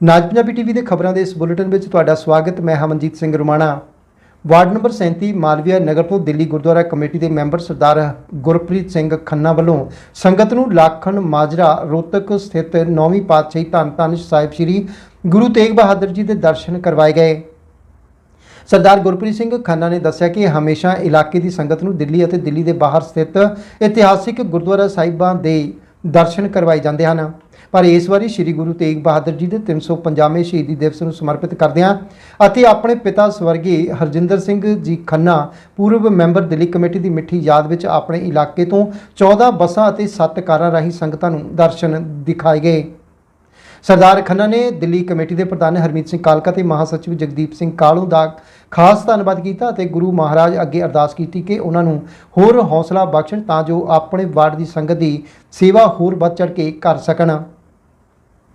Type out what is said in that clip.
ਨਾਜ Punjabi TV ਦੇ ਖਬਰਾਂ ਦੇ ਇਸ ਬੁਲੇਟਿਨ ਵਿੱਚ ਤੁਹਾਡਾ ਸਵਾਗਤ, ਮੈਂ ਹਮਨਜੀਤ ਸਿੰਘ ਰੁਮਾਣਾ। ਵਾਰਡ ਨੰਬਰ 37 ਮਾਲਵੀਆ ਨਗਰ ਤੋਂ ਦਿੱਲੀ ਗੁਰਦੁਆਰਾ ਕਮੇਟੀ ਦੇ ਮੈਂਬਰ ਸਰਦਾਰ ਗੁਰਪ੍ਰੀਤ ਸਿੰਘ ਖੰਨਾ ਵੱਲੋਂ ਸੰਗਤ ਨੂੰ ਲਾਖਣ ਮਾਜਰਾ ਰੋਤਕ ਸਥਿਤ ਨੌਵੀਂ ਪਾਤਸ਼ਾਹੀ ਧੰਨ ਧੰਨ ਸਾਹਿਬ ਸ੍ਰੀ ਗੁਰੂ ਤੇਗ ਬਹਾਦਰ ਜੀ ਦੇ ਦਰਸ਼ਨ ਕਰਵਾਏ ਗਏ। ਸਰਦਾਰ ਗੁਰਪ੍ਰੀਤ ਸਿੰਘ ਖੰਨਾ ਨੇ ਦੱਸਿਆ ਕਿ ਹਮੇਸ਼ਾ ਇਲਾਕੇ ਦੀ ਸੰਗਤ ਨੂੰ ਦਿੱਲੀ ਅਤੇ ਦਿੱਲੀ ਦੇ ਬਾਹਰ ਸਥਿਤ ਇਤਿਹਾਸਿਕ ਗੁਰਦੁਆਰਾ ਸਾਹਿਬਾਂ ਦੇ ਦਰਸ਼ਨ ਕਰਵਾਏ ਜਾਂਦੇ ਹਨ। ਪਰ ਇਸ ਵਾਰੀ ਸ੍ਰੀ ਗੁਰੂ ਤੇਗ ਬਹਾਦਰ ਜੀ ਦੇ 350ਵੇਂ ਸ਼ਹੀਦੀ ਦਿਵਸ ਨੂੰ ਸਮਰਪਿਤ ਕਰਦਿਆਂ ਅਤੇ ਆਪਣੇ ਪਿਤਾ ਸਵਰਗੀ ਹਰਜਿੰਦਰ ਸਿੰਘ ਜੀ ਖੰਨਾ, ਪੂਰਵ ਮੈਂਬਰ ਦਿੱਲੀ ਕਮੇਟੀ ਦੀ ਮਿੱਠੀ ਯਾਦ ਵਿੱਚ ਆਪਣੇ ਇਲਾਕੇ ਤੋਂ 14 ਬੱਸਾਂ ਅਤੇ 7 ਕਾਰਾਂ ਰਾਹੀਂ ਸੰਗਤਾਂ ਨੂੰ ਦਰਸ਼ਨ ਦਿਖਾਏ ਗਏ। ਸਰਦਾਰ ਖੰਨਾ ਨੇ ਦਿੱਲੀ ਕਮੇਟੀ ਦੇ ਪ੍ਰਧਾਨ ਹਰਮੀਤ ਸਿੰਘ ਕਾਲਕਾ ਤੇ ਮਹਾਸਚਿਵ ਜਗਦੀਪ ਸਿੰਘ ਕਾਲੂ ਦਾ ਖਾਸ ਧੰਨਵਾਦ ਕੀਤਾ ਅਤੇ ਗੁਰੂ ਮਹਾਰਾਜ ਅੱਗੇ ਅਰਦਾਸ ਕੀਤੀ ਕਿ ਉਹਨਾਂ ਨੂੰ ਹੋਰ ਹੌਸਲਾ ਬਖਸ਼ਣ ਤਾਂ ਜੋ ਆਪਣੇ ਵਾਰਡ ਦੀ ਸੰਗਤ ਦੀ ਸੇਵਾ ਹੋਰ ਵੱਧ ਚੜ੍ਹ ਕੇ ਕਰ ਸਕਣ।